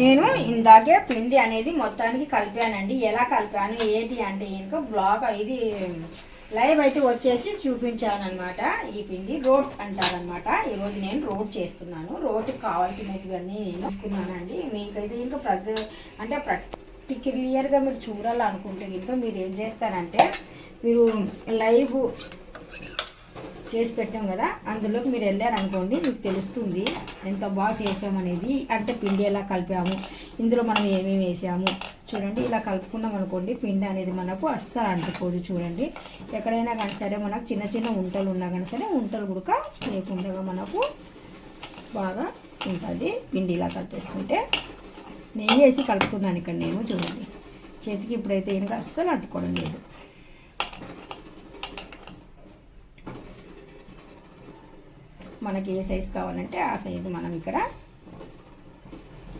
నేను ఇందాకే పిండి అనేది మొత్తానికి కలిపానండి. ఎలా కలిపాను ఏంటి అంటే ఇంకా బ్లాక్ ఇది లైవ్ అయితే వచ్చేసి చూపించాను అనమాట ఈ పిండి రోట్ అంటారనమాట ఈరోజు నేను రోట్ చేస్తున్నాను. రోట్కి కావాల్సినటువన్నీ నేను తీసుకున్నానండి. మీకైతే ఇంకా ప్రతి అంటే ప్రతి మీరు చూడాలనుకుంటే ఇంకా మీరు ఏం చేస్తారంటే మీరు లైవ్ చేసి పెట్టాం కదా అందులోకి మీరు వెళ్ళారనుకోండి మీకు తెలుస్తుంది ఎంత బాగా చేసామనేది అంటే పిండి ఎలా కలిపాము ఇందులో మనం ఏమేమి వేసాము చూడండి. ఇలా కలుపుకున్నాం అనుకోండి పిండి అనేది మనకు అస్సలు అంటుకోదు చూడండి. ఎక్కడైనా కానీ సరే మనకు చిన్న చిన్న ఉంటలు ఉన్నా కానీ సరే ఉంటలు కూడా లేకుండా మనకు బాగా ఉంటుంది పిండి ఇలా కలిపేసుకుంటే. నెయ్యి వేసి కలుపుతున్నాను ఇక్కడ నేను చూడండి. చేతికి ఇప్పుడైతే ఇంకా అస్సలు అంటుకోవడం లేదు. మనకి ఏ సైజు కావాలంటే ఆ సైజు మనం ఇక్కడ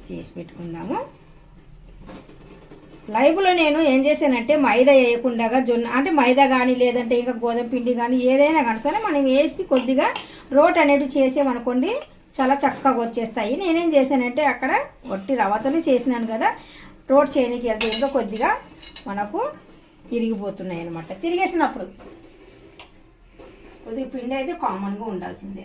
చేసి పెట్టుకుందాము. లైవ్లో నేను ఏం చేశానంటే మైదా వేయకుండా జొన్న అంటే మైదా కానీ లేదంటే ఇంకా గోధుమ పిండి కానీ ఏదైనా కానీ సరే మనం వేసి కొద్దిగా రోట్ అనేది చేసామనుకోండి చాలా చక్కగా వచ్చేస్తాయి. నేనేం చేశానంటే అక్కడ ఒట్టి రవ్వతోనే చేసినాను కదా రోట్ చేయడానికి వెళ్తే ఇంకా కొద్దిగా మనకు తిరిగిపోతున్నాయి అనమాట తిరిగేసినప్పుడు కొద్దిగా పిండి అయితే కామన్గా ఉండాల్సిందే.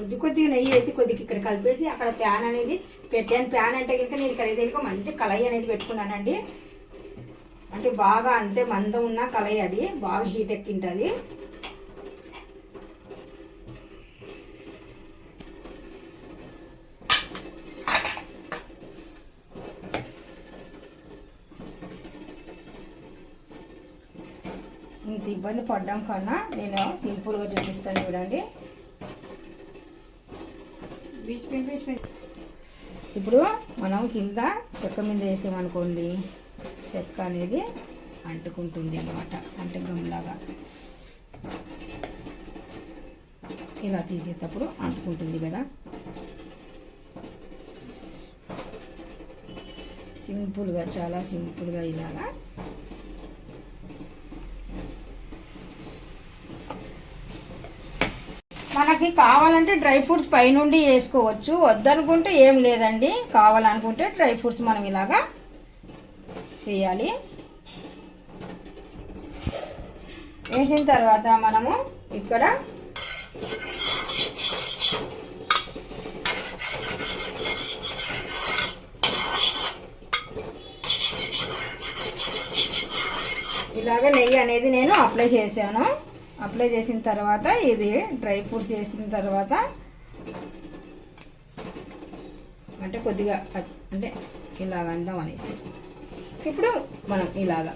కొద్ది కొద్దిగా నెయ్యి వేసి కొద్దిగా ఇక్కడ కలిపేసి అక్కడ ప్యాన్ అనేది పెట్టాను. ప్యాన్ అంటే కనుక నేను ఇక్కడ ఇంకా మంచి కళాయి అనేది పెట్టుకున్నానండి. అంటే బాగా అంటే మందం ఉన్న కళాయి అది. బాగా హీట్ ఎక్కింటుంది. ఇంత ఇబ్బంది పడ్డం కన్నా నేను సింపుల్గా చూపిస్తాను చూడండి. ఇప్పుడు మనం కింద చెక్క మీద వేసామనుకోండి చెక్క అనేది అంటుకుంటుంది అన్నమాట అంటే గమ్లాగా ఇలా తీసేటప్పుడు అంటుకుంటుంది కదా. సింపుల్గా చాలా సింపుల్గా ఇలాగా మనకి కావాలంటే డ్రై ఫ్రూట్స్ పైనుండి వేసుకోవచ్చు. వద్దనుకుంటే ఏం లేదండి. కావాలనుకుంటే డ్రై ఫ్రూట్స్ మనం ఇలాగా వేయాలి. వేసిన తర్వాత మనము ఇక్కడ ఇలాగ నెయ్యి అనేది నేను అప్లై చేశాను. అప్లై చేసిన తర్వాత ఇది డ్రై ఫ్రూట్స్ చేసిన తర్వాత అంటే కొద్దిగా అంటే ఇలాగ అందాం అనేసి. ఇప్పుడు మనం ఇలాగా.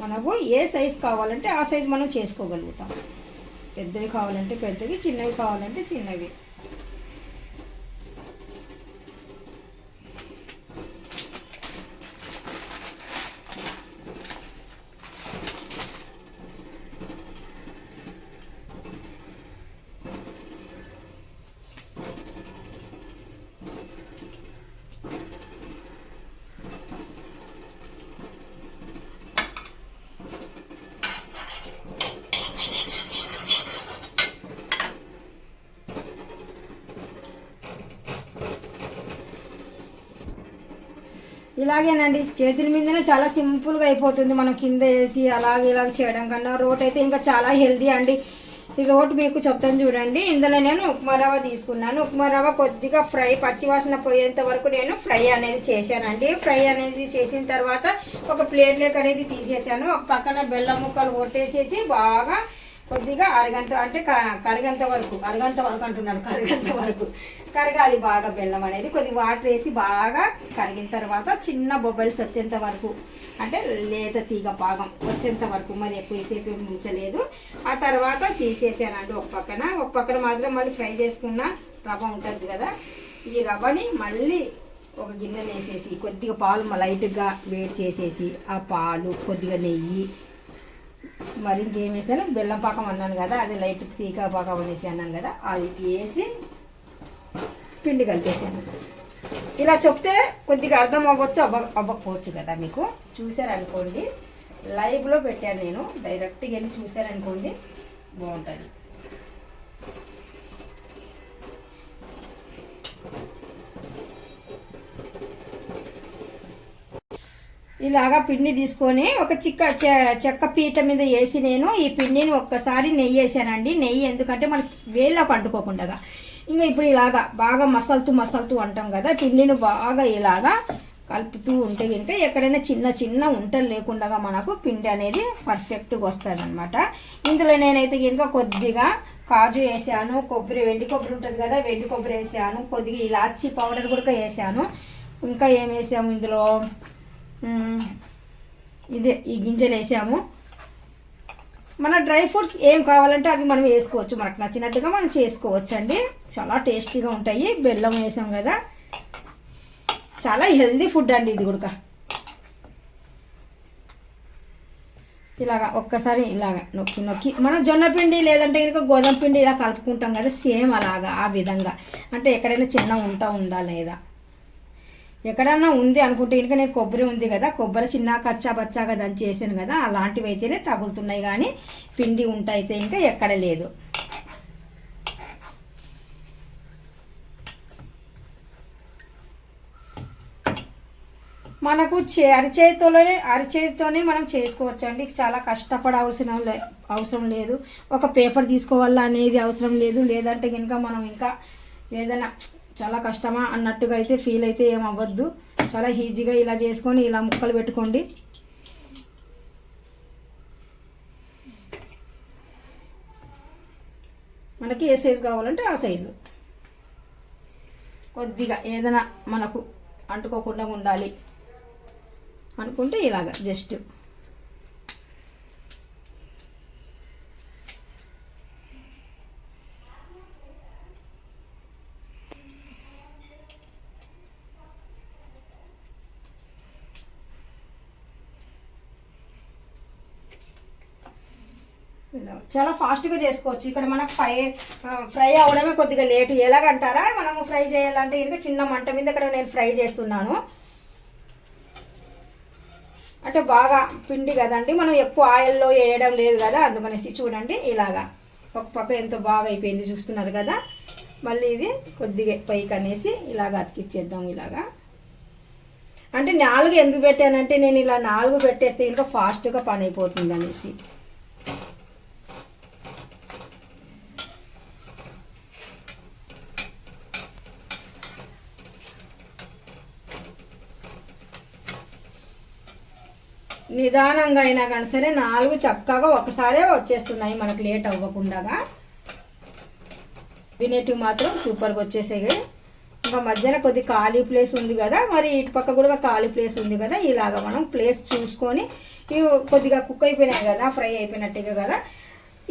మనకు ఏ సైజ్ కావాలంటే ఆ సైజ్ మనం చేసుకోగలుగుతాం. పెద్దవి కావాలంటే పెద్దవి చిన్నవి కావాలంటే చిన్నవి. ఇలాగేనండి. చేతుల మీదనే చాలా సింపుల్గా అయిపోతుంది. మనం కింద వేసి అలాగే ఇలాగ చేయడం కన్నా రోట్ అయితే ఇంకా చాలా హెల్దీ అండి. ఈ రోట్ మీకు చెప్తాను చూడండి. ఇందులో నేను ఉప్మా రవ్వ తీసుకున్నాను. ఉప్మా రవ్వ కొద్దిగా ఫ్రై పచ్చివాసన పోయేంత వరకు నేను ఫ్రై అనేది చేశానండి. ఫ్రై అనేది చేసిన తర్వాత ఒక ప్లేట్లోకి అనేది తీసేసాను. ఒక పక్కన బెల్లం ముక్కలు కొట్టేసేసి బాగా కొద్దిగా అరగంట అంటే క- కరిగంత వరకు అరగంత వరకు అంటున్నాడు కరిగంత వరకు. కరగాలి బాగా బెల్లం అనేది కొద్ది వాటర్ వేసి బాగా కరిగిన తర్వాత చిన్న బొబ్బల్స్ వచ్చేంత వరకు అంటే లేత తీగ పాగం వచ్చేంత వరకు మరి ఎక్కువసేపు ఉంచలేదు. ఆ తర్వాత తీసేసానండి ఒక పక్కన. ఒక పక్కన మాత్రం మళ్ళీ ఫ్రై చేసుకున్న రవ్వ ఉంటుంది కదా ఈ రవ్వని మళ్ళీ ఒక గిన్నె వేసేసి కొద్దిగా పాలు లైట్గా వేడి చేసేసి ఆ పాలు కొద్దిగా నెయ్యి మరి ఇంకేం వేసాను? బెల్లం పాకం అన్నాను కదా అది లైట్ తీగ పాకం అనేసి అన్నాను కదా అది వేసి పిండి కలిపేసాను. ఇలా చెప్తే కొద్దిగా అర్థం అవ్వచ్చు అవ్వ అవ్వకపోవచ్చు కదా మీకు. చూశారనుకోండి లైవ్లో పెట్టాను నేను డైరెక్ట్గా వెళ్ళి చూశారనుకోండి బాగుంటుంది. ఇలాగా పిండి తీసుకొని ఒక చిక్క చె- చెక్క పీట మీద వేసి నేను ఈ పిండిని ఒక్కసారి నెయ్యి వేసానండి నెయ్యి ఎందుకంటే మన వేళ్ళకు అంటుకోకుండా ఇంకా ఇప్పుడు ఇలాగా బాగా మసలుతూ మసలుతూ అంటాం కదా పిండిని బాగా ఇలాగా కలుపుతూ ఉంటే కనుక ఎక్కడైనా చిన్న చిన్న ఉంటలు లేకుండా మనకు పిండి అనేది పర్ఫెక్ట్గా వస్తుంది అనమాట ఇందులో నేనైతే కనుక కొద్దిగా కాజు వేసాను కొబ్బరి వెండి కొబ్బరి ఉంటుంది కదా వెండి కొబ్బరి వేసాను కొద్దిగా ఇలాచి పౌడర్ కూడా వేసాను. ఇంకా ఏం వేసాము ఇందులో? ఇదే ఈ గింజలు వేసాము. మన డ్రై ఫ్రూట్స్ ఏం కావాలంటే అవి మనం వేసుకోవచ్చు. మనకు నచ్చినట్టుగా మనం చేసుకోవచ్చు అండి చాలా టేస్టీగా ఉంటాయి. బెల్లం వేసాం కదా. చాలా హెల్దీ ఫుడ్ అండి ఇది కూడా. ఇలాగా ఒక్కసారి ఇలాగా నొక్కి నొక్కి. మనం జొన్న పిండి లేదంటే కనుక గోధుమ పిండి ఇలా కలుపుకుంటాం కదా సేమ్ అలాగా ఆ విధంగా. అంటే ఎక్కడైనా చిన్న ఉంట ఉందా లేదా? ఎక్కడన్నా ఉంది అనుకుంటే ఇంకా నేను కొబ్బరి ఉంది కదా కొబ్బరి చిన్న కచ్చా కదా అని చేశాను కదా అలాంటివి అయితేనే తగులుతున్నాయి కానీ పిండి ఉంటాయితే ఇంకా ఎక్కడ లేదు. మనకు చే అరిచేతితోనే అరిచేతితోనే మనం చేసుకోవచ్చు అండి చాలా అవసరం లే- అవసరం లేదు. ఒక పేపర్ తీసుకోవాలా అనేది అవసరం లేదు. లేదంటే కనుక మనం ఇంకా ఏదైనా చాలా కష్టమా అన్నట్టుగా అయితే ఫీల్ అయితే ఏం అవ్వద్దు. చాలా ఈజీగా ఇలా చేసుకొని ఇలా ముక్కలు పెట్టుకోండి. మనకి ఏ సైజు కావాలంటే ఆ సైజు కొద్దిగా ఏదైనా మనకు అంటుకోకుండా ఉండాలి అనుకుంటే ఇలాగ జస్ట్ చాలా ఫాస్ట్గా చేసుకోవచ్చు. ఇక్కడ మనకు ఫ్రై ఫ్రై అవడమే కొద్దిగా లేటు. ఎలాగంటారా? మనము ఫ్రై చేయాలంటే ఇంకా చిన్న మంట మీద ఇక్కడ నేను ఫ్రై చేస్తున్నాను. అంటే బాగా పిండి కదండి మనం ఎక్కువ ఆయిల్లో వేయడం లేదు కదా అందుకనేసి చూడండి ఇలాగా. ఒక పక్క ఎంత బాగా అయిపోయింది చూస్తున్నారు కదా. మళ్ళీ ఇది కొద్దిగా పైకి అనేసి ఇలాగ అతికిచ్చేద్దాం ఇలాగా. అంటే నాలుగు ఎందుకు పెట్టానంటే నేను ఇలా నాలుగు పెట్టేస్తే ఇంకా ఫాస్ట్గా పని అయిపోతుంది అనేసి. నిదానంగా అయినా కానీ సరే నాలుగు చక్కగా ఒకసారే వచ్చేస్తున్నాయి మనకు లేట్ అవ్వకుండా వినేటివి మాత్రం సూపర్గా వచ్చేసాయి ఇంకా మధ్యన కొద్ది ఖాళీ ప్లేస్ ఉంది కదా మరి ఇటు పక్క కూడా ఖాళీ ప్లేస్ ఉంది కదా ఇలాగ మనం ప్లేస్ చూసుకొని ఇవి కొద్దిగా కుక్ అయిపోయినాయి కదా ఫ్రై అయిపోయినట్టుగా కదా.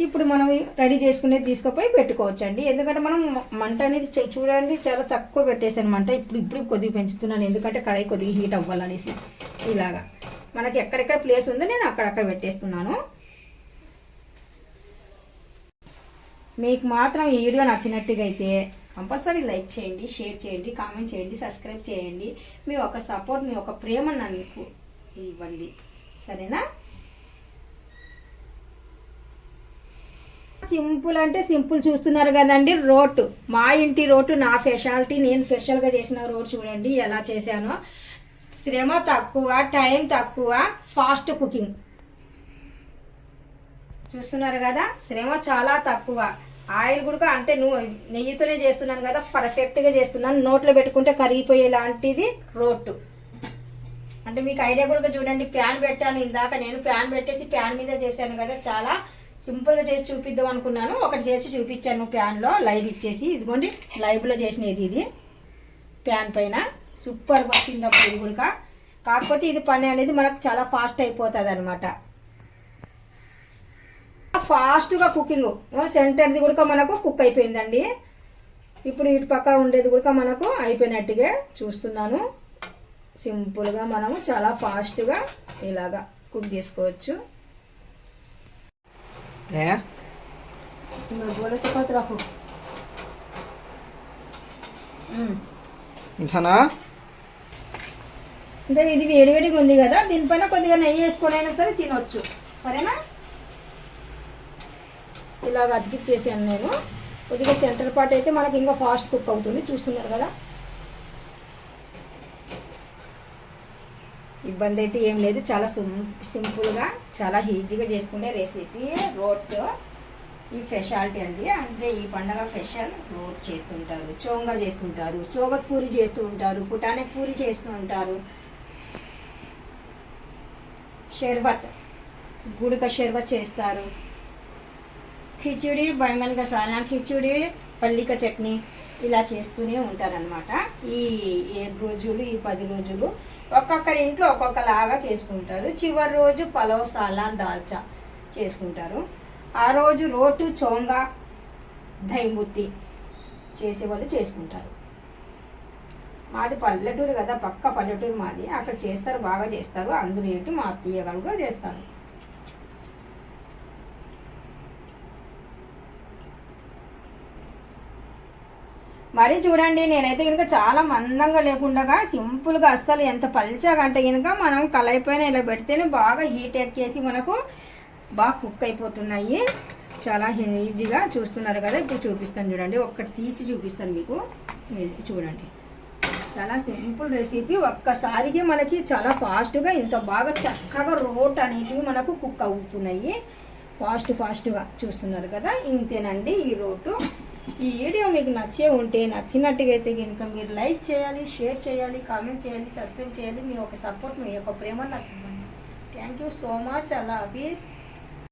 ఇప్పుడు మనం రెడీ చేసుకునేది తీసుకుపోయి పెట్టుకోవచ్చండి. ఎందుకంటే మనం మంట అనేది చూడండి చాలా తక్కువ పెట్టేసాను మంట. ఇప్పుడు ఇప్పుడు కొద్దిగా పెంచుతున్నాను ఎందుకంటే కడాయి కొద్దిగా హీట్ అవ్వాలనేసి. ఇలాగా. మనకి ఎక్కడెక్కడ ప్లేస్ ఉందో నేను అక్కడక్కడ పెట్టేస్తున్నాను. మీకు మాత్రం ఈ వీడియో నచ్చినట్టుగా అయితే కంపల్సరీ లైక్ చేయండి షేర్ చేయండి కామెంట్ చేయండి సబ్స్క్రైబ్ చేయండి. మీ ఒక సపోర్ట్ మీ ఒక ప్రేమ నాకు ఇవ్వండి. సరేనా? సింపుల్ అంటే సింపుల్ చూస్తున్నారు కదండి రోటు. మా ఇంటి రోటు నా స్పెషాలిటీ నేను స్పెషల్గా చేసిన రోటు చూడండి ఎలా చేశానో. శ్రమ తక్కువ టైం తక్కువ ఫాస్ట్ కుకింగ్. చూస్తున్నారు కదా శ్రమ చాలా తక్కువ. ఆయిల్ కూడా అంటే నువ్వు నెయ్యితోనే చేస్తున్నాను కదా పర్ఫెక్ట్గా చేస్తున్నాను. నోట్లో పెట్టుకుంటే కరిగిపోయే లాంటిది రోట్టు. అంటే మీకు ఐడియా కూడా చూడండి ప్యాన్ పెట్టాను ఇందాక. నేను ప్యాన్ పెట్టేసి ప్యాన్ మీద చేశాను కదా చాలా సింపుల్గా చేసి చూపిద్దాం అనుకున్నాను. ఒకటి చేసి చూపించాను ప్యాన్లో. లైవ్ ఇచ్చేసి ఇదిగోండి లైవ్లో చేసినది ఇది ప్యాన్ పైన. సూపర్గా వచ్చిందప్పుడు ఇది కూడా. కాకపోతే ఇది పని అనేది మనకు చాలా ఫాస్ట్ అయిపోతుంది అనమాట ఫాస్ట్గా కుకింగ్ సెంటర్ది కూడా మనకు కుక్ అయిపోయిందండి. ఇప్పుడు ఇటు పక్క ఉండేది కూడా మనకు అయిపోయినట్టుగా చూస్తున్నాను. సింపుల్గా మనము చాలా ఫాస్ట్గా ఇలాగా కుక్ చేసుకోవచ్చు. రాకు. ఇంతనా? ఇంకా ఇది వేడివేడిగా ఉంది కదా దీనిపైన కొద్దిగా నెయ్యి వేసుకొని అయినా సరే తినొచ్చు. సరేనా? ఇలాగ అతికిచ్చేసాను నేను. కొద్దిగా సెంటర్ పార్ట్ అయితే మనకి ఇంకా ఫాస్ట్ కుక్ అవుతుంది చూస్తున్నారు కదా. ఇబ్బంది అయితే ఏం లేదు చాలా సిం సింపుల్గా చాలా ఈజీగా చేసుకునే రెసిపీ రోట్. ఈ స్పెషాలిటీ అండి. అంటే ఈ పండగ స్పెషల్ రోడ్ చేస్తుంటారు. చోంగా చేస్తుంటారు. చోగక్ పూరి చేస్తూ ఉంటారు. పుటానక్ పూరి చేస్తూ ఉంటారు. షర్బత్ గుడక షర్బత్ చేస్తారు. కిచిడి బెంగన్గా సాలా కిచిడి పల్లిక చట్నీ ఇలా చేస్తూనే ఉంటారనమాట ఈ ఏడు రోజులు ఈ పది రోజులు ఒక్కొక్కరి ఇంట్లో ఒక్కొక్కలాగా చేసుకుంటారు. చివరి రోజు పలావ్ సాలా దాల్చా చేసుకుంటారు. ఆ రోజు రోటు చోంగా దైముత్తి చేసేవాళ్ళు చేసుకుంటారు. మాది పల్లెటూరు కదా పక్క పల్లెటూరు మాది. అక్కడ చేస్తారు బాగా చేస్తారు. అందులో మా అత్తయ్య కూడా చేస్తారు. మరి చూడండి నేనైతే కనుక చాలా మందంగా లేకుండా సింపుల్గా అస్సలు ఎంత పల్చగా అంటే కనుక మనం కళాయి ఇలా పెడితేనే బాగా హీట్ ఎక్కేసి మనకు బాగా కుక్ అయిపోతున్నాయి. చాలా ఈజీగా చూస్తున్నారు కదా ఇప్పుడు చూపిస్తాను చూడండి. ఒక్కటి తీసి చూపిస్తాను మీకు. చూడండి. చాలా సింపుల్ రెసిపీ. ఒక్కసారిగా మనకి చాలా ఫాస్ట్గా ఇంత బాగా చక్కగా రోట్ అనేది మనకు కుక్ అవుతున్నాయి. ఫాస్ట్ ఫాస్ట్గా చూస్తున్నారు కదా ఇంతేనండి ఈ రోటు. ఈ వీడియో మీకు నచ్చే ఉంటే నచ్చినట్టుగా అయితే కనుక మీరు లైక్ చేయాలి షేర్ చేయాలి కామెంట్ చేయాలి సబ్స్క్రైబ్ చేయాలి. మీ యొక్క సపోర్ట్ మీ యొక్క ప్రేమ నాకు ఇవ్వండి. థ్యాంక్ యూ సో మచ్ అలా హఫీస్